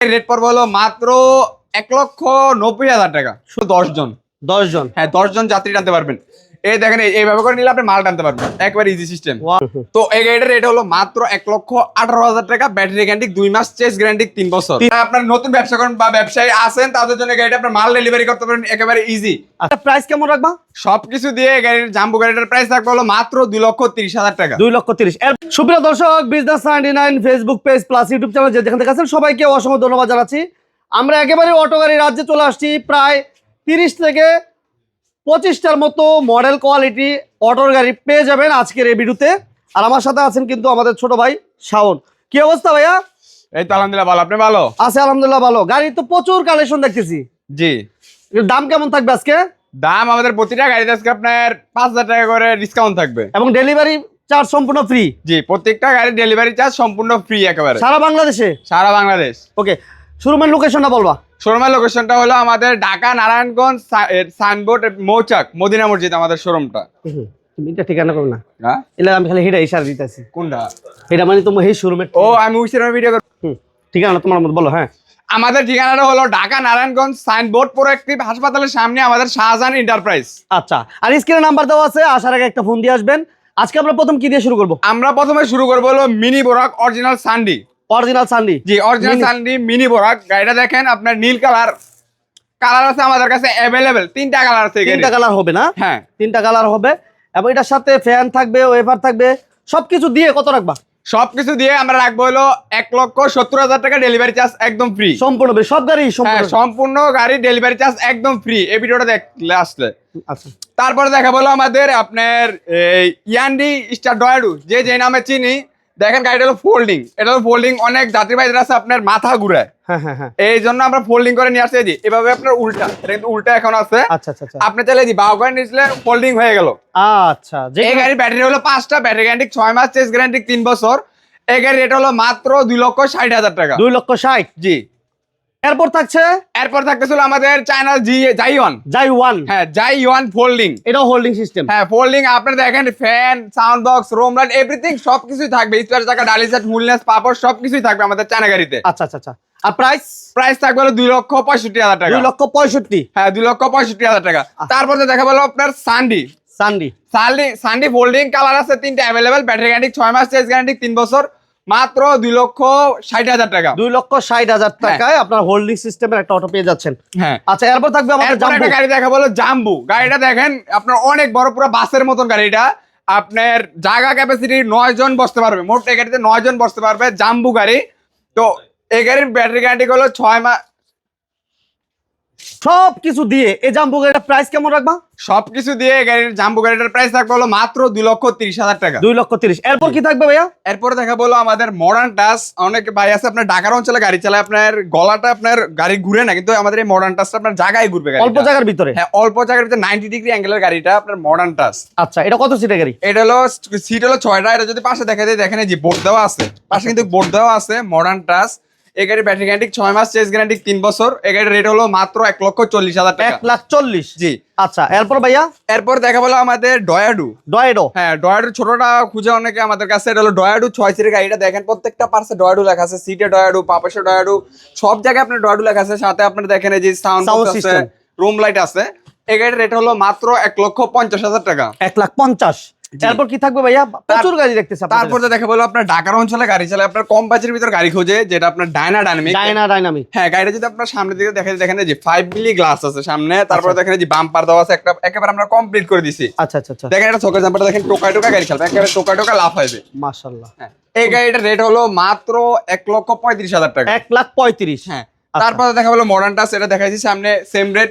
Rate পড়বে হলো মাত্র এক লক্ষ নব্বই হাজার টাকা। শুধু দশ জন। দশ জন। হ্যাঁ দশজন যাত্রী টানতে পারবেন। এই দেখেন এইভাবে করে নিলে আপনি মাল টানতে পারবেন। একবার ইজি সিস্টেম তো এই গাড়িটার রেট হলো মাত্র এক লক্ষ আঠারো হাজার টাকা ব্যাটারি গ্যারান্টি দুই মাস চেস গ্যারান্টি তিন বছর। আপনার নতুন ব্যবসা করেন বা ব্যবসায়ী আছেন তাদের জন্য গাড়িটা আপনার মাল ডেলিভারি করতে পারেন একেবারে ইজি আচ্ছা প্রাইস কেমন রাখবা? সবকিছু দিয়ে গাড়ির জাম্বু গাড়িটার প্রাইস থাকবে হলো মাত্র দুই লক্ষ তিরিশ হাজার টাকা। দুই লক্ষ তিরিশ। সুপ্রিয় দর্শক business ninety nine Facebook page plus YouTube channel যেখান থেকে আছেন সবাইকে অসংখ্য ধন্যবাদ জানাচ্ছি। আমরা একেবারে অটো গাড়ি রাজ্যে চলে আসছি প্রায় তিরিশ থেকে পঁচিশটার মতো মডেল কোয়ালিটি অটোর গাড়ি পেয়ে যাবেন আজকের এই ভিডিওতে আর আমার সাথে আছেন কিন্তু আমাদের ছোট ভাই শাওন। কি অবস্থা ভাইয়া? এই তো আলহামদুলিল্লাহ ভালো আপনি ভালো? আছে আলহামদুলিল্লাহ ভালো। গাড়ি তো প্রচুর কালেকশন দেখতেছি। জি। দাম কেমন থাকবে আজকে? দাম আমাদের প্রতিটা গাড়িতে আজকে আপনার পাঁচ হাজার টাকা করে ডিসকাউন্ট থাকবে। এবং ডেলিভারি চার্জ সম্পূর্ণ ফ্রি জি প্রত্যেকটা গাড়ির ডেলিভারি চার্জ সম্পূর্ণ ফ্রি একেবারে। সারা বাংলাদেশে? সারা বাংলাদেশ। ওকে শোরুমের লোকেশনটা বলবা। শোরুমের লোকেশনটা হলো আমাদের ঢাকা নারায়ণগঞ্জ সাইনবোর্ড মৌচাক মদিনা মসজিদ আমাদের শোরুমটা। এটা ঠিকানা করো না। হ্যাঁ? আমি খালি হেটা ইশারা দিতেছি। কোনটা? এটা মানে তোমার এই শোরুমের ও আমি উইসের ভিডিও ঠিকানা তোমার মতো বলো হ্যাঁ। আমাদের ঠিকানাটা হলো ঢাকা নারায়ণগঞ্জ সাইনবোর্ড প্রোয়েক্টিভ হাসপাতালের সামনে আমাদের শাহজাহান এন্টারপ্রাইজ আচ্ছা আর স্ক্রিনে নাম্বার দেওয়া আছে আসার আগে একটা ফোন দিয়ে আসবেন। আজকে আমরা প্রথম কি দিয়ে শুরু করব? আমরা প্রথমে শুরু করব হলো মিনি বোরাক অরিজিনাল সান্ডি অরিজিনাল সানডি জি অরিজিনাল সান্ডি মিনি বোরাক গাড়িটা দেখেন আপনার নীল কালার। কালার আছে আমাদের কাছে অ্যাভেলেবেল তিনটা কালার আছে তিনটা কালার হবে না? হ্যাঁ। তিনটা কালার হবে। এবং এটার সাথে ফ্যান থাকবে ওয়েফার থাকবে। সবকিছু দিয়ে কত রাখবা? সবকিছু দিয়ে আমরা রাখব হলো এক লক্ষ সত্তর হাজার টাকা ডেলিভারি চার্জ একদম ফ্রি সম্পূর্ণ সব গাড়ি হ্যাঁ সম্পূর্ণ সম্পূর্ণ গাড়ি ডেলিভারি চার্জ একদম ফ্রি এই ভিডিওটা দেখলে আসলে। আচ্ছা। তারপরে দেখা বলো আমাদের আপনার ইয়ান্ডি স্টার ডয়াডু যে যে নামে চিনি দেখেন গাড়িটা হলো ফোল্ডিং এটা হলো ফোল্ডিং অনেক যাত্রীবাহী আছে আপনার মাথা ঘুরায়। হ্যাঁ হ্যাঁ হ্যাঁ। এই জন্য আমরা ফোল্ডিং করে নিয়ে আসছি। এভাবে আপনার উল্টা এটা কিন্তু উল্টা এখন আছে। আচ্ছা আচ্ছা আচ্ছা। আপনি চাইলে যে বাউ করে নিয়েছিলেন ফোল্ডিং হয়ে গেল। আচ্ছা এই গাড়ির ব্যাটারি হলো পাঁচটা ব্যাটারি গ্যারান্টি ছয় মাস চেস গ্যারান্টি তিন বছর। এই গাড়ির রেট হলো মাত্র দুই লক্ষ ষাট হাজার টাকা। দুই লক্ষ ষাট? জি। এরপর থাকছে? এরপর থাকতেছিল আমাদের চায়না জি জাইওয়ান হ্যাঁ জাইওয়ান ফোল্ডিং হোল্ডিং সিস্টেম হ্যাঁ ফোল্ডিং আপনার দেখেন fan sound box room light everything সবকিছুই থাকবে। স্পেয়ার চাকা ডালি সেট পাপড় সবকিছুই থাকবে আমাদের চায়না গাড়িতে। আচ্ছা আচ্ছা আচ্ছা। আর প্রাইস প্রাইস থাকবে হলো দুই লক্ষ পঁয়ষট্টি হাজার টাকা। দুই লক্ষ পঁয়ষট্টি। হ্যাঁ দুই লক্ষ পঁয়ষট্টি হাজার টাকা। তারপরে দেখা বলো আপনার সান্ডি সানডি সান্ডি সান্ডি ফোল্ডিং কালার আছে তিনটা অ্যাভেলেবেল ব্যাটারি গ্যারান্টি ছয় মাস চেস গ্যারান্টি তিন বছর। মাত্র দুই লক্ষ ষাট হাজার টাকা। দুই লক্ষ ষাট হাজার টাকায় আপনার হোল্ডিং সিস্টেমের একটা অটো পেয়ে যাচ্ছেন। হ্যাঁ। আচ্ছা এরপর থাকবে আমাদের গাড়ি দেখা বলো জাম্বু গাড়িটা দেখেন আপনার অনেক বড় পুরো বাসের মতন গাড়িটা আপনার জায়গা ক্যাপাসিটি নয় জন বসতে পারবে। মোট এই গাড়িতে নয় জন বসতে পারবে জাম্বু গাড়ি। তো এই গাড়ির ব্যাটারি গ্যারান্টি হলো ছয় মাস সব কিছু দিয়ে এই জাম্বো গাড়িটার প্রাইস কেমন রাখবা? সবকিছু দিয়ে গাড়ির জাম্বু গাড়িটার প্রাইস থাকবে হলো মাত্র দুই লক্ষ তিরিশ হাজার টাকা। দুই লক্ষ তিরিশ। এরপর কি থাকবে ভাইয়া? এরপরে দেখা বলো আমাদের মডার্ন টাস অনেক ভাই আছে আপনার ঢাকার অঞ্চলে গাড়ি চালায় আপনার গলাটা আপনার গাড়ি ঘুরে না কিন্তু আমাদের এই মডার্ন টাসটা আপনার জায়গায় ঘুরবে অল্প জায়গার ভিতরে? হ্যাঁ অল্প জায়গার ভিতরে নাইনটি ডিগ্রি অ্যাঙ্গেলের গাড়িটা আপনার মডার্ন টাস আচ্ছা এটা কত সিটের গাড়ি? এটা হলো সিট হলো ছয়টা এটা যদি পাশে দেখা যায় দেখেন এই যে বোর্ড দেওয়া আছে। পাশে কিন্তু বোর্ড দেওয়া আছে মডার্ন টাচ এই গাড়ির ব্যাটারি গ্যারান্টি ছয় মাস চেস গ্যারান্টি তিন বছর। এই গাড়ির রেট হলো মাত্র এক লক্ষ চল্লিশ হাজার এক লাখ চল্লিশ। জি। আচ্ছা এরপর ভাইয়া? এরপর দেখা বলো আমাদের ডয়াডু ডয়েডো হ্যাঁ ডয়াডু ছোটটা খুঁজে অনেকে আমাদের কাছে এটা হলো ডয়াডু ছয় সিটের গাড়িটা। দেখেন প্রত্যেকটা পার্সে ডয়াডু লেখা আছে। সিটে ডয়াডু পাপাসে ডয়াডু সব জায়গায় আপনার ডয়াডু লেখা আছে। সাথে আপনার দেখেন এই যে সাউন্ড আছে রুম লাইট আছে। এই গাড়ির রেট হলো মাত্র এক লক্ষ পঞ্চাশ হাজার টাকা। এক লাখ পঞ্চাশ। জি। এরপর কি থাকবে ভাইয়া? প্রচুর গাড়ি দেখতেছে তারপর তো দেখা বলো আপনার ঢাকার অঞ্চলে গাড়ি চালায় আপনার কম বাজেটের ভিতর গাড়ি খোঁজে যেটা আপনার ডায়না ডাইনামিক ডাইনা ডাইনামিক হ্যাঁ গাড়িটা যদি আপনার সামনে দিকে দেখেন দেখেন যে ফাইভ মিলি গ্লাস আছে সামনে তারপরে দেখেন যে বাম্পার দেওয়া আছে একটা একেবারে আমরা কমপ্লিট করে দিছি। আচ্ছা আচ্ছা আচ্ছা। দেখেন এটা চোখের জাম্পারটা দেখেন টোকা টোকা গাড়ি চালাবে একেবারে টোকা টোকা লাভ হবে মাশাল্লাহ হ্যাঁ এই গাড়িটার রেট হলো মাত্র এক লক্ষ পঁয়ত্রিশ হাজার টাকা। এক লাখ পঁয়ত্রিশ। হ্যাঁ আচ্ছা। তারপরে দেখা বলো মডার্ন টাস এটা দেখাইছি সামনে সেম রেট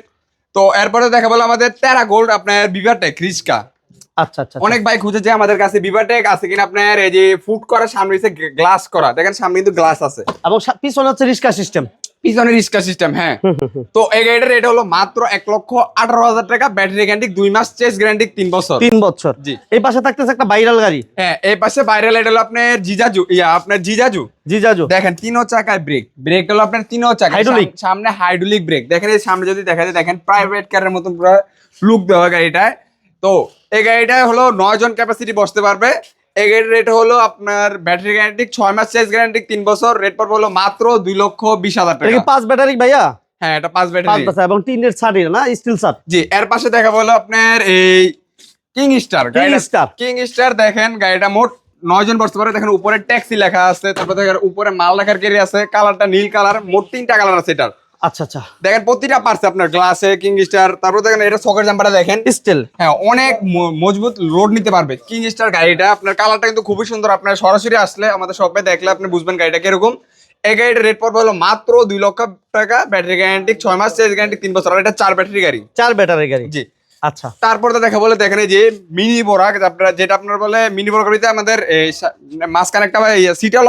তো এরপরে দেখা বলো আমাদের টেরা গোল্ড আপনার বিভাটেক রিস্কা আচ্ছা আচ্ছা অনেক বাইক খুঁজেছে আমাদের কাছে বিভাটেক আছে কিনা আপনার এই যে ফুড করা সামনে গ্লাস করা। দেখেন সামনে কিন্তু গ্লাস আছে। এবং সা- পিছনে হচ্ছে রিক্সা সিস্টেম পিছনে সিস্টেম হ্যাঁ। তো এই গাড়িটার রেট হলো মাত্র এক লক্ষ আঠারো হাজার টাকা। ব্যাটারি গ্যারান্টি দুই মাস চেস গ্যারান্টি তিন বছর। তিন বছর। জি। এই পাশে থাকতেছে একটা ভাইরাল গাড়ি। হ্যাঁ এই পাশে হলো আপনার জিজাজু ইয়া আপনার জিজাজু। জিজাজু। দেখেন তিনও চাকায় ব্রেক ব্রেক হলো আপনার তিনও চাকা। সামনে হাইড্রোলিক ব্রেক দেখেন এই সামনে যদি দেখা যায় দেখেন প্রাইভেট কারের মতন পুরো লুক দেওয়া গাড়িটায়। তো এই গাড়িটা হলো নয় জন ক্যাপাসিটি বসতে পারবে। এই গাড়ির রেট হলো আপনার ব্যাটারি গ্যারান্টি ছয় মাস চার্জ গ্যারান্টি তিন বছর। রেট পড়বে হলো মাত্র দুই লক্ষ বিশ হাজার টাকা। পাঁচ ব্যাটারি ভাইয়া? হ্যাঁ এটা পাঁচ ব্যাটারি এবং টিনের ছাড়ি না? স্টিল ছাড়। জি এর পাশে দেখা বলো আপনার এই কিং স্টার গাড়িটা স্টার কিং স্টার দেখেন গাড়িটা মোট নয় জন বসতে পারে দেখেন উপরে ট্যাক্সি লেখা আছে তারপর দেখেন উপরে মাল লেখার কেরি আছে কালারটা নীল কালার মোট তিনটা কালার আছে এটার। আচ্ছা আচ্ছা। দেখেন প্রতিটা পার্টস আপনার গ্লাসে কিং স্টার তারপর দেখেন এটা সকের জাম্পারটা দেখেন। স্টিল হ্যাঁ অনেক মজবুত লোড নিতে পারবে। কিং স্টার গাড়িটা আপনার কালারটা কিন্তু খুবই সুন্দর। আপনার সরাসরি আসলে আমাদের শপে দেখলে আপনি বুঝবেন গাড়িটা কীরকম। এই রেট পড়বে হলো মাত্র দুই লক্ষ টাকা। ব্যাটারি গ্যারান্টি ছয় মাস চেঞ্জ গ্যারান্টি তিন বছর। আর এটা চার ব্যাটারি গাড়ি। চার ব্যাটারি গাড়ি। জি। আচ্ছা। তারপর তো দেখা বলে দেখেন যে মিনি বোরাক আপনারা যেটা আপনার বলে মিনি বোরাক গাড়িতে আমাদের এই মাঝখানে একটা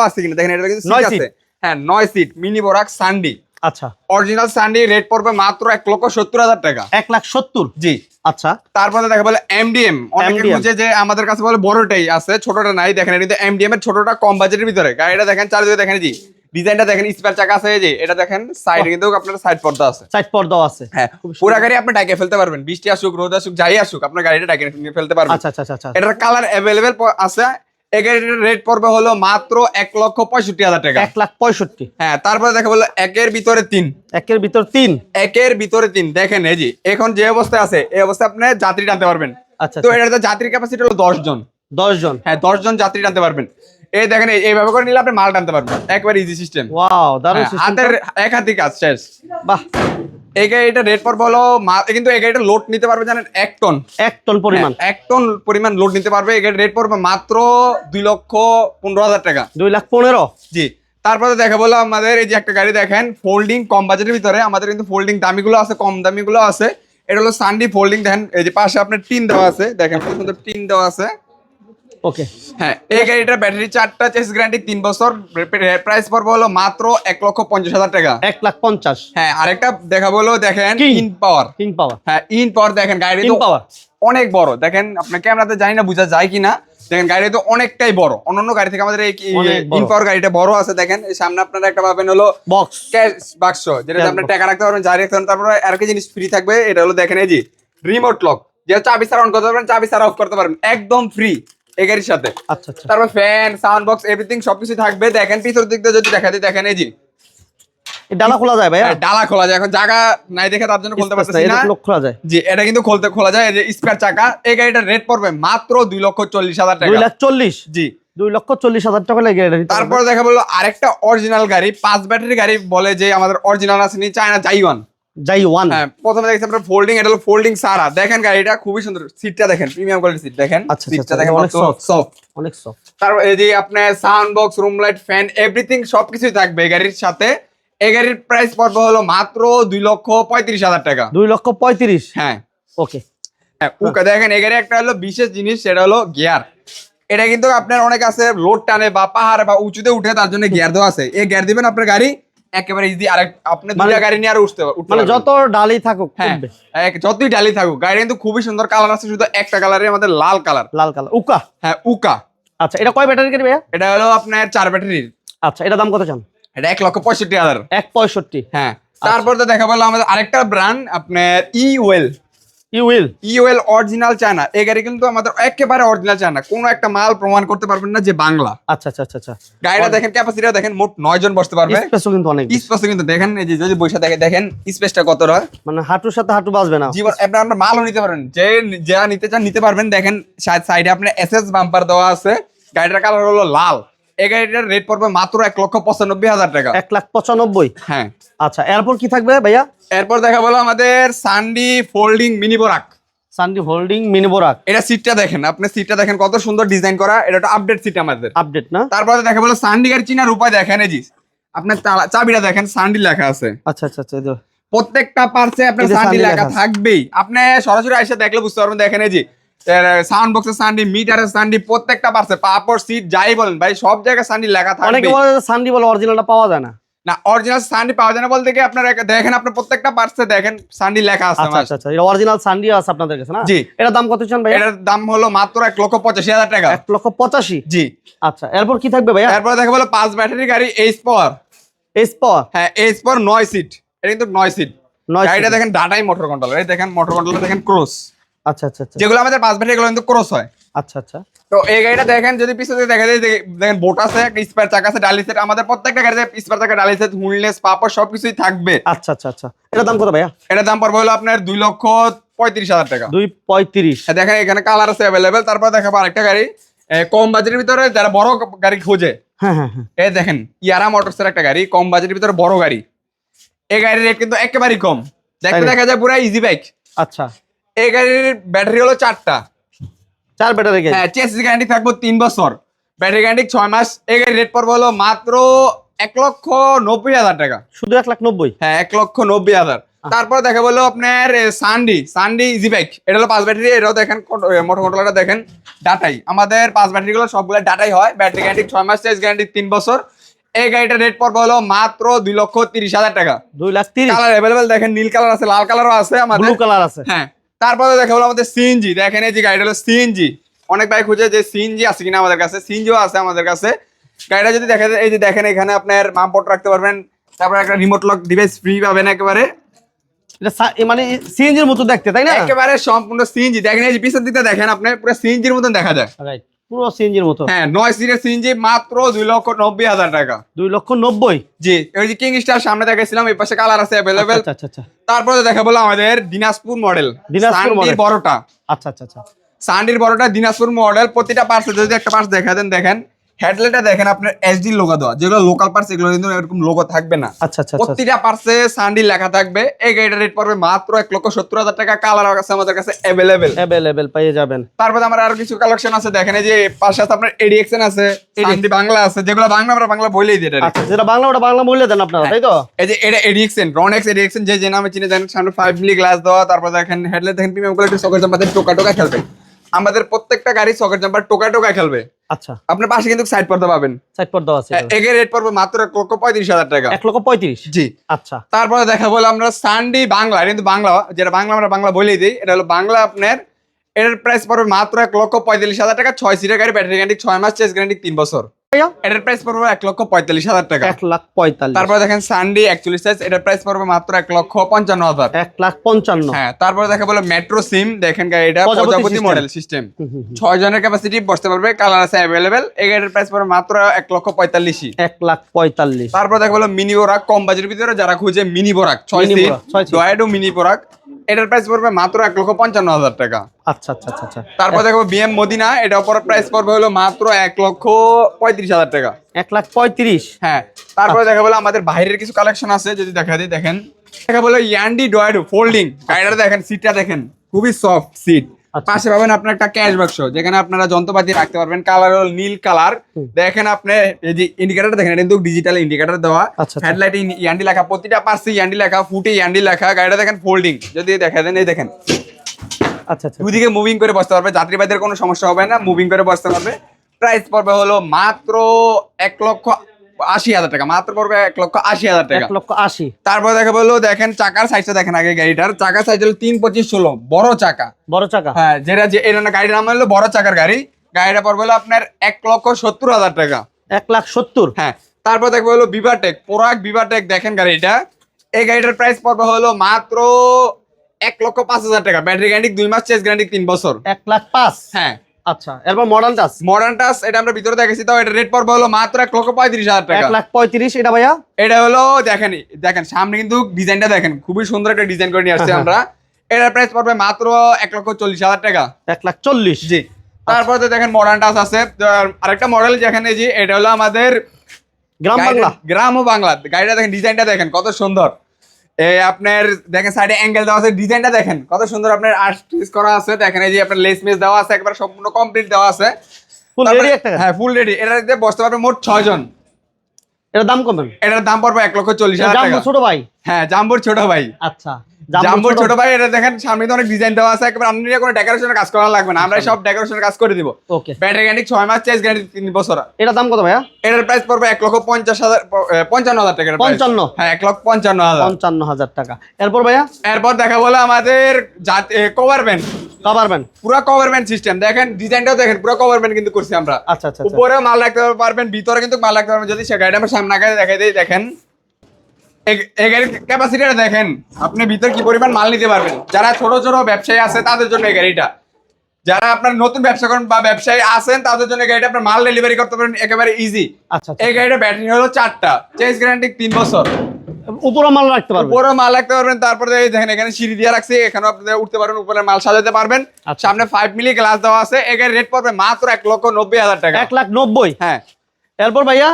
আছে কিনা? দেখেন এটা কিন্তু সিট আছে। হ্যাঁ নয় সিট মিনি বোরাক সান্ডি আচ্ছা। অরিজিনাল সান্ডি রেট পড়বে মাত্র এক লক্ষ সত্তর হাজার টাকা। এক লাখ সত্তর? জি। আচ্ছা। তারপরে দেখা বলে এমডিএম অনেকে বুঝে যে আমাদের কাছে বলে বড়টাই আছে ছোটটা নাই দেখেন কিন্তু এমডিএম এর ছোটটা কম বাজেটের ভিতরে। গাড়িটা দেখেন চারিদিকে দেখেন জি ডিজাইনটা দেখেন স্পেয়ার চাকা আছে যে এটা দেখেন সাইড কিন্তু আপনার সাইড পর্দা আছে। সাইড পর্দাও আছে। হ্যাঁ পুরা গাড়ি আপনি ডাইকে ফেলতে পারবেন। বৃষ্টি আসুক রোদ আসুক যাই আসুক আপনার গাড়িটা নিয়ে ফেলতে পারবেন। আচ্ছা আচ্ছা আচ্ছা আচ্ছা। এটার কালার অ্যাভেলেবেল আছে। এই রেট পড়বে হলো মাত্র এক লক্ষ পঁয়ষট্টি হাজার টাকা। এক লাখ পঁয়ষট্টি। হ্যাঁ তারপরে দেখা বলল একের ভিতরে তিন। একের ভিতর তিন? একের ভিতরে তিন। দেখেন এই যে এখন যে অবস্থায় আছে এই অবস্থায় আপনি যাত্রী টানতে পারবেন। আচ্ছা তো এটাতে যাত্রীর ক্যাপাসিটি হলো দশ জন। দশ জন। হ্যাঁ দশ জন যাত্রী টানতে পারবেন। এই দেখেন এই- এইভাবে করে নিলে আপনি মাল টানতে পারবেন। একবার ইজি সিস্টেম ওয়াও দারুণ system হাতের এক হাতি কাজ শেষ। বাহ। এই গাড়িটা রেট পড়বে হলো কিন্তু এই গাড়িটা লোড নিতে পারবে জানেন এক টন এক টন পরিমাণ। হ্যাঁ, এক টন পরিমাণ লোড নিতে পারবে। এই গাড়ির রেট পড়বে মাত্র দুই লক্ষ পনেরো হাজার টাকা। দুই লাখ পনেরো? জি। তারপরে দেখা বলো আমাদের এই যে একটা গাড়ি দেখেন ফোল্ডিং কম বাজেটের ভিতরে। আমাদের কিন্তু ফোল্ডিং দামিগুলো আছে কম দামিগুলো আছে। এটা হলো সানডি ফোল্ডিং দেখেন এই যে পাশে আপনার টিন দেওয়া আছে। দেখেন সুন্দর টিন দেওয়া আছে। ওকে হ্যাঁ এই গাড়িটার ব্যাটারি চারটা চেস গ্যারান্টি তিন বছর। প্রাইস পড়বে হলো মাত্র এক লক্ষ পঞ্চাশ হাজার টাকা। এক লাখ পঞ্চাশ। হ্যাঁ আরেকটা দেখা বলো দেখেন ইন পাওয়ার কিং পাওয়ার হ্যাঁ ইন পাওয়ার দেখেন গাড়ি পাওয়ার অনেক বড়। দেখেন আপনার ক্যামেরাতে জানি না বোঝা যায় কিনা। দেখেন গাড়ি তো অনেকটাই বড়। অন্যান্য গাড়ি থেকে আমাদের এই ইন পাওয়ার গাড়িটা বড় আছে দেখেন। এই সামনে আপনারা একটা পাবেন হলো বক্স ক্যাশ বাক্স যেটা আপনি টাকা রাখতে পারবেন জারি রাখতে পারবেন তারপরে আর কি জিনিস ফ্রি থাকবে এটা হলো দেখেন এই যে রিমোট লক যে চাবি ছাড়া অন করতে পারবেন চাবি ছাড়া অফ করতে পারবেন একদম ফ্রি এই গাড়ির সাথে। আচ্ছা আচ্ছা। তারপর ফ্যান সাউন্ড বক্স এভরিথিং সবকিছু থাকবে। দেখেন পিছর দিক দিয়ে যদি দেখা দিই দেখেন এই যে। ডালা খোলা যায় ভাইয়া? হ্যাঁ, ডালা খোলা যায়। এখন জায়গা নাই দেখে তার জন্য খুলতে পারতেছি না। খোলা যায়। জি এটা কিন্তু খুলতে খোলা যায়। এই যে স্পেয়ার চাকা এই গাড়িটার রেট পড়বে মাত্র দুই লক্ষ চল্লিশ হাজার দুই টাকা লাখ চল্লিশ? জি। দুই লক্ষ চল্লিশ হাজার টাকা লেগে তারপর দেখা বলল আরেকটা অরিজিনাল গাড়ি পাঁচ ব্যাটারি গাড়ি বলে যে আমাদের অরিজিনাল আছে নি চায়না জাইওয়ান যাই ওয়ান হ্যাঁ প্রথমে দেখছি আপনার ফোল্ডিং এটা হলো ফোল্ডিং সারা। দেখেন গাড়িটা খুবই সুন্দর। সিটটা দেখেন প্রিমিয়াম কোয়ালিটি সিট দেখেন। আচ্ছা, আচ্ছা, সিটটা আচ্ছা, দেখেন অনেক। সফট অনেক সফট তারপর এই যে আপনার sound box room light fan everything সবকিছুই থাকবে এই গাড়ির সাথে। এই গাড়ির প্রাইস পড়বে হলো মাত্র দুই লক্ষ পঁয়ত্রিশ হাজার টাকা। দুই লক্ষ পঁয়ত্রিশ? হ্যাঁ। ওকে। হ্যাঁ উকা দেখেন এই গাড়ি একটা হলো বিশেষ জিনিস সেটা হলো গিয়ার এটা কিন্তু আপনার অনেক আছে লোড টানে বা পাহাড় বা উঁচুতে উঠে তার জন্য গিয়ার দেওয়া আছে। এই গিয়ার দিবেন আপনার গাড়ি একেবারে ইজি আর আপনি দুইটা মানে- গাড়ি নিয়ে আর উঠতে উঠতে মানে যত ডালি থাকুক হ্যাঁ যতই ডালি থাকুক গাড়ি কিন্তু খুবই সুন্দর কালার আছে শুধু একটা কালারে আমাদের লাল কালার। লাল কালার। উকা? হ্যাঁ উকা। আচ্ছা এটা কয় ব্যাটারি গাড়ি ভাইয়া? এটা হলো আপনার চার ব্যাটারির। আচ্ছা এটা দাম কত চান? এটা এক লক্ষ পঁয়ষট্টি হাজার। এক পঁয়ষট্টি। হ্যাঁ তারপর তো দেখা পেল আমাদের আরেকটা ব্র্যান্ড আপনার ই ওয়েল অরিজিনাল চায়না এই গাড়ি কিন্তু আমাদের একেবারে অরিজিনাল চায়না কোনো একটা মাল প্রমাণ করতে পারবেন না যে বাংলা। আচ্ছা আচ্ছা আচ্ছা আচ্ছা। গাড়িটা দেখেন ক্যাপাসিটিটা দেখেন মোট নয় জন বসতে পারবে। কিন্তু অনেক স্পেস কিন্তু দেখেন এই যে যদি বৈশা দেখে দেখেন স্পেসটা মানে হাঁটুর সাথে হাঁটু বাজবে না। জীবন আপনার আপনার মালও নিতে পারবেন। যে যা নিতে চান নিতে পারবেন। দেখেন সাইডে আপনার এসএস বাম্পার দেওয়া আছে। গাড়িটার কালার হলো লাল। এই গাড়িটার রেট পড়বে মাত্র এক লক্ষ পঁচানব্বই হাজার টাকা। এক লাখ পঁচানব্বই? হ্যাঁ। আচ্ছা এরপর কি থাকবে ভাইয়া? এরপর দেখা বলো আমাদের সানডি ফোল্ডিং মিনি বোরাক সানডি হোল্ডিং মিনি বোরাক এটা সিটটা দেখেন আপনি সিটটা দেখেন কত সুন্দর ডিজাইন করা এটা একটা আপডেট সিট আমাদের। আপডেট না? তারপরে দেখা বলো সানডি গাড়ি চিনার উপায় দেখেন এই জি আপনার চাবিটা দেখেন সানডি লেখা আছে। আচ্ছা আচ্ছা আচ্ছা প্রত্যেকটা পার্সে আপনার সানডি লেখা থাকবেই। আপনি সরাসরি এসে দেখলে বুঝতে পারবেন দেখেন এই যে সাউন্ড বক্সের সানডি মিটারের সানডি প্রত্যেকটা পার্টসে পাপড় সিট যাই বলেন ভাই সব জায়গায় সানডি লেখা অনেকে থাকবে বলে সানডি বলে অরিজিনালটা পাওয়া যায় না। না অরিজিনাল সানডি পাওয়া যায় না বলতে কি আপনার দেখেন আপনার প্রত্যেকটা পার্টসে দেখেন সানডি লেখা আছে আচ্ছা আচ্ছা আচ্ছা এটা অরিজিনাল সানডি আছে আপনাদের কাছে না? জি। এটার দাম কত চান ভাইয়া? এটার দাম হলো মাত্র এক লক্ষ পঁচাশি হাজার টাকা। এক লক্ষ পঁচাশি? জি। আচ্ছা এরপর কি থাকবে ভাইয়া? তারপরে দেখা বলো পাঁচ ব্যাটারি গাড়ি এইচ পাওয়ার এস পাওয়ার হ্যাঁ এইচ পাওয়ার নয় সিট এটা কিন্তু নয় সিট নয় গাড়িটা দেখেন ডাটাই মোটর কন্ট্রোলার এই দেখেন মোটর কন্ট্রোলার দেখেন ক্রস আচ্ছা আচ্ছা আচ্ছা। যেগুলো আমাদের পাঁচ ব্যাটারি এগুলো কিন্তু ক্রস হয়। আচ্ছা আচ্ছা। তো এই গাড়িটা দেখেন যদি পিছনে দেখা যায় যে দেখেন বোট আছে একটা স্পেয়ার চাকা আছে ডালি সেট আমাদের প্রত্যেকটা গাড়িতে স্পেয়ার চাকা ডালি সেট পাপড় সবকিছুই থাকবে। আচ্ছা আচ্ছা আচ্ছা। এটার দাম কত ভাইয়া? এটার দাম পড়বে হলো আপনার দুই লক্ষ পঁয়ত্রিশ হাজার টাকা। দুই পঁয়ত্রিশ। দেখেন এখানে কালার আছে অ্যাভেলেবেল তারপর দেখাবো আরেকটা গাড়ি। কম বাজেটের ভিতরে যারা বড় গাড়ি খোঁজে হ্যাঁ হ্যাঁ হ্যাঁ। এই দেখেন ইয়ারা মোটরসের একটা গাড়ি কম বাজেটের ভিতরে বড় গাড়ি। এই গাড়ির রেট কিন্তু একেবারেই কম। দেখতে দেখা যায় পুরো ইজি বাইক আচ্ছা। এই গাড়ির ব্যাটারি হলো চারটা। চার ব্যাটারি হ্যাঁ চেসিস গ্যারান্টি থাকব তিন বছর। ব্যাটারি গ্যারান্টি ছয় মাস। এই গাড়ির রেট পড়বে হলো মাত্র এক লক্ষ নব্বই হাজার টাকা। শুধু এক লাখ নব্বই? হ্যাঁ এক লক্ষ নব্বই হাজার। তারপর দেখা বলল আপনার সানডি সানডি ইজি বাইক এটা হলো পাঁচ ব্যাটারি এটাও দেখেন মোটর কন্ট্রোলারটা দেখেন ডাটাই। আমাদের পাঁচ ব্যাটারি গুলো সবগুলো ডাটাই হয়। ব্যাটারি গ্যারান্টি ছয় মাস চেস গ্যারান্টি তিন বছর। এই গাড়িটার রেট পড়বে হলো মাত্র দুই লক্ষ তিরিশ হাজার টাকা। দুই লাখ তিরিশ। কালার অ্যাভেলেবেল দেখেন নীল কালার আছে লাল কালারও আছে আমাদের। ব্লু কালার আছে। হ্যাঁ তারপরে দেখা হলো আমাদের সিএনজি দেখেন এই যে গাড়িটা হলো সিএনজি অনেক বাইক খুঁজে যে সিএনজি আছে কিনা আমাদের কাছে। সিএনজিও আছে আমাদের কাছে। গাড়িটা যদি দেখা যায় এই যে দেখেন এখানে আপনার মামপট রাখতে পারবেন। তারপরে একটা রিমোট লক ডিভাইস ফ্রি পাবেন একেবারে। মানে সিএনজির মতো দেখতে তাই না? একেবারে সম্পূর্ণ সিএনজি দেখেন এই যে পিছন দিকটা দেখেন আপনি পুরো সিএনজির মতন দেখা যায়। রাইট পুরো সিএনজির মতো। হ্যাঁ নয় সিটের সিএনজি মাত্র দুই লক্ষ নব্বই হাজার টাকা। দুই লক্ষ নব্বই? জি ওই যে কিং স্টার সামনে দেখাইছিলাম এই পাশে কালার আছে অ্যাভেলেবেল আচ্ছা আচ্ছা আচ্ছা। তারপরে দেখা বলো আমাদের দিনাজপুর মডেল দিনাজপুর মডেল বড়টা। আচ্ছা আচ্ছা আচ্ছা। সান্ডির বড়টা দিনাজপুর মডেল প্রতিটা পার্টসে যদি একটা পার্স দেখা দেন দেখেন। হেডলাইটটা দেখেন আপনার এসডি লোগো দেওয়া। যেগুলো লোকাল পার্টস এগুলো কিন্তু এরকম লোগো থাকবে না। আচ্ছা আচ্ছা আচ্ছা। প্রতিটা পার্টসে সান্ডি লেখা থাকবে। এই গাড়িটার রেট পড়বে মাত্র এক লক্ষ সত্তর হাজার টাকা। কালার আছে আমাদের কাছে অ্যাভেলেবেল অ্যাভেলেবেল পেয়ে যাবেন। তারপরে আমার আরও কিছু কালেকশন আছে। দেখেন এই যে পাশে আছে আপনার এডিএক্সএন আছে সান্ডি বাংলা আছে। যেগুলো বাংলা আমরা বাংলা বলেই দিই এটা আচ্ছা যেটা বাংলা ওটা বাংলা বলে দেন আপনারা তাই তো? এই যে এটা এডিএক্সএন রনেক্স এডিএক্সএন যে যে নামে চিনে দেন সামনে ফাইভ মিলি গ্লাস দেওয়া। তারপর দেখেন হেডলাইট দেখেন প্রিমিয়াম কোয়ালিটি সকেট জাম্পার টোকা টোকা খেলবে। আমাদের প্রত্যেকটা গাড়ি সকেট জাম্পার টোকা টোকা খেলবে। আচ্ছা। আপনার পাশে কিন্তু সাইড পর্দা পাবেন। সাইড পর্দা আছে। এগের রেট পড়বে মাত্র এক লক্ষ পঁয়ত্রিশ হাজার টাকা। এক লক্ষ পঁয়ত্রিশ? জি। আচ্ছা। তারপরে দেখা বলে আমরা সানডি বাংলা কিন্তু বাংলা যেটা বাংলা আমরা বাংলা বলেই দিই এটা হলো বাংলা আপনার এটার প্রাইস পড়বে মাত্র এক লক্ষ পঁয়তাল্লিশ হাজার টাকা ছয় সিটের গাড়ি ব্যাটারি গ্যারান্টি ছয় মাস চেস গ্যারান্টি তিন বছর? এটার প্রাইস পড়বে এক লক্ষ পঁয়তাল্লিশ হাজার টাকা। এক লাখ পঁয়তাল্লিশ। তারপরে দেখেন সানডি অ্যাকচুয়ালি সাইজ এটার প্রাইস পড়বে মাত্র এক লক্ষ পঞ্চান্ন হাজার। এক লাখ পঞ্চান্ন। হ্যাঁ তারপরে দেখা বলে মেট্রো সিম দেখেন গাড়িটা প্রজাপতি প্রজাপতি মডেল সিস্টেম হুম, হুম, হুম। ছয় জনের ক্যাপাসিটি বসতে পারবে কালার আছে অ্যাভেলেবেল প্রাইস পড়বে মাত্র এক লক্ষ পঁয়তাল্লিশই। এক লাখ পঁয়তাল্লিশ। তারপর দেখা বলো মিনি বোরাক কম বাজেটের ভিতরে যারা খুঁজে মিনি বোরাক ছয় সিট। মিনি বোরাক এটার প্রাইস পড়বে মাত্র এক লক্ষ পঞ্চান্ন হাজার টাকা। আচ্ছা আচ্ছা আচ্ছা আচ্ছা। তারপর দেখো বিএম মদিনা এটা অপর প্রাইস পড়বে হলো মাত্র এক লক্ষ পঁয়ত্রিশ হাজার টাকা। এক লাখ পঁয়ত্রিশ? হ্যাঁ তারপরে দেখা বলো আমাদের বাইরের কিছু কালেকশন আছে যদি দেখা দিই দেখেন। দেখা বলো ইয়ান্ডি ডয়েড ফোল্ডিং গাড়িটা দেখেন সিটটা দেখেন। খুবই সফট সিট আচ্ছা। পাশে পাবেন আপনার একটা ক্যাশ বাক্স যেখানে আপনারা যন্ত্রপাতি রাখতে পারবেন কালার হলো নীল কালার দেখেন আপনি এই যে ইন্ডিকেটর দেখেন এটা কিন্তু ডিজিটাল ইন্ডিকেটর দেওয়া। আচ্ছা, আচ্ছা। ইয়ান্ডি লেখা প্রতিটা পার্সে ইয়ান্ডি লেখা ফুটে ইয়ান্ডি লেখা গাড়িটা দেখেন ফোল্ডিং যদি দেখা দেন এই দেখেন। আচ্ছা আচ্ছা। দুদিকে মুভিং করে বসতে পারবে যাত্রীবাদের কোনো সমস্যা হবে না মুভিং করে বসতে পারবে। প্রাইস পড়বে হলো মাত্র এক লক্ষ আশি হাজার টাকা মাত্র পড়বে এক লক্ষ আশি হাজার টাকা। এক লক্ষ আশি। তারপর দেখা বলল দেখেন চাকার সাইজটা দেখেন আগে গাড়িটার চাকার সাইজ হলো তিন পঁচিশ ষোলো বড় চাকা। বড় চাকা? হ্যাঁ যেটা যে এটা গাড়ির নাম হলো বড় চাকার গাড়ি। গাড়িটা পড়বে হলো আপনার এক লক্ষ সত্তর হাজার টাকা। এক লাখ সত্তর? হ্যাঁ তারপর দেখব হলো বিভাটেক পোরাক বিভাটেক দেখেন গাড়িটা। এই গাড়িটার প্রাইস পড়বে হলো মাত্র এক লক্ষ পাঁচ হাজার টাকা। ব্যাটারি গ্যারান্টি দুই মাস চেস গ্যারান্টি তিন বছর। এক লাখ পাঁচ? হ্যাঁ আচ্ছা এরপর মডার্ন টাচ মডার্ন টাস এটা আমরা ভিতরে দেখেছি এটা রেট পড়বে হলো মাত্র এক লক্ষ পঁয়ত্রিশ হাজার এক টাকা লাখ পঁয়ত্রিশ এটা ভাইয়া? এটা হলো দেখেন দেখেন সামনে কিন্তু ডিজাইনটা দেখেন খুবই সুন্দর একটা ডিজাইন করে নিয়ে আসছি আমরা। এটার প্রাইস পড়বে মাত্র এক লক্ষ চল্লিশ হাজার টাকা। এক লাখ চল্লিশ। জি। তারপরে তো দেখেন মডার্ন টাস আছে। আরেকটা মডেল যেখানে যে এটা হলো আমাদের গ্রাম বাংলা। গ্রাম ও বাংলা। গাড়িটা দেখেন ডিজাইনটা দেখেন কত সুন্দর। এই আপনার দেখেন সাইডে অ্যাঙ্গেল দেওয়া আছে ডিজাইনটা দেখেন। কত সুন্দর আপনার আর্ট করা আছে। দেখেন এই যে আপনার লেস মেস দেওয়া আছে একবার সম্পূর্ণ কমপ্লিট দেওয়া আছে। ফুল রেডি একটা? হ্যাঁ ফুল রেডি এটাতে বসতে পারবে মোট ছয় জন এটার দাম কত? এটার দাম পড়বে এক লক্ষ চল্লিশ হাজার টাকা। ছোট ভাই। হ্যাঁ জাম্বোর ছোট ভাই। আচ্ছা জাম্বোর ছোট ভাই এটা দেখেন সামনে তো অনেক ডিজাইন দেওয়া আছে একেবারে আপনি কোনো ডেকোরেশনের কাজ করা লাগবে না। আমরা সব ডেকোরেশনের কাজ করে দিব। ওকে ব্যাটারি গ্যারান্টি ছয় মাস চেস গ্যারান্টি তিন বছর। এটার দাম কত ভাইয়া? এটার প্রাইস পড়বে এক লক্ষ পঞ্চাশ হাজার এ, পঞ্চান্ন হাজার টাকা পঞ্চান্ন? হ্যাঁ এক লক্ষ পঞ্চান্ন হাজার। পঞ্চান্ন হাজার টাকা। এরপর ভাইয়া? এরপর দেখা বলে আমাদের কভার ব্যান্ড কাবার ব্যান্ড পুরো কভার ব্যান্ড সিস্টেম দেখেন ডিজাইনটাও দেখেন পুরো কভার ব্যান্ড কিন্তু করছি আমরা। আচ্ছা আচ্ছা আচ্ছা। উপরে মাল রাখতে পারবেন ভিতরে কিন্তু মাল রাখতে পারবেন। যদি সে গাড়িটা আমরা সামনে আগে দেখাই দিই দেখেন। গাড়ির ক্যাপাসিটিটা দেখেন আপনি ভিতর কি পরিমাণ মাল নিতে পারবেন? যারা ছোট ছোট ব্যবসায়ী আছে তাদের জন্য এই গাড়িটা। যারা আপনার নতুন ব্যবসা করেন বা ব্যবসায়ী আছেন তাদের জন্য গাড়িটা আপনার মাল ডেলিভারি করতে পারেন একেবারে ইজি আচ্ছা আচ্ছা। এই গাড়িটা ব্যাটারি হলো চারটা। চেঞ্জ গ্যারান্টি তিন বছর। উপরে মাল রাখতে পারবে উপরে মাল রাখতে পারবেন তারপরে এই দেখেন এখানে সিঁড়ি দিয়ে রাখছি এখানে আপনাদের উঠতে পারবেন উপরে মাল সাজাতে পারবেন। আচ্ছা। সামনে ফাইভ মিলি গ্লাস দেওয়া আছে রেট পড়বে মাত্র এক লক্ষ নব্বই হাজার টাকা। এক লাখ নব্বই? হ্যাঁ। এরপর ভাইয়া?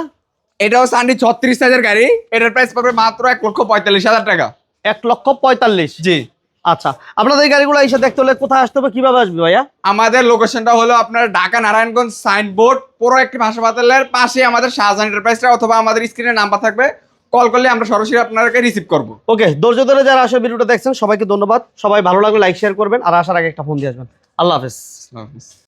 এটাও সানডি ছত্রিশ হাজার গাড়ি। এটার প্রাইস পড়বে মাত্র এক লক্ষ পঁয়তাল্লিশ হাজার টাকা। এক লক্ষ পঁয়তাল্লিশ? জি। আচ্ছা আপনাদের এই গাড়িগুলো এসে দেখতে হলে কোথায় আসতে হবে কীভাবে আসবে ভাইয়া? আমাদের লোকেশনটা হলো আপনার ঢাকা নারায়ণগঞ্জ সাইনবোর্ড পুরো একটি হাসপাতালের পাশে আমাদের শাহজাহান এন্টারপ্রাইজটা অথবা আমাদের স্ক্রিনে নাম্বার থাকবে। কল করলে আমরা সরাসরি আপনাকে রিসিভ করব। ওকে ধৈর্য ধরে যারা আসে ভিডিওটা দেখছেন সবাইকে ধন্যবাদ। সবাই ভালো লাগলে লাইক শেয়ার করবেন। আর আসার আগে একটা ফোন দিয়ে আসবেন। আল্লাহ হাফেজ।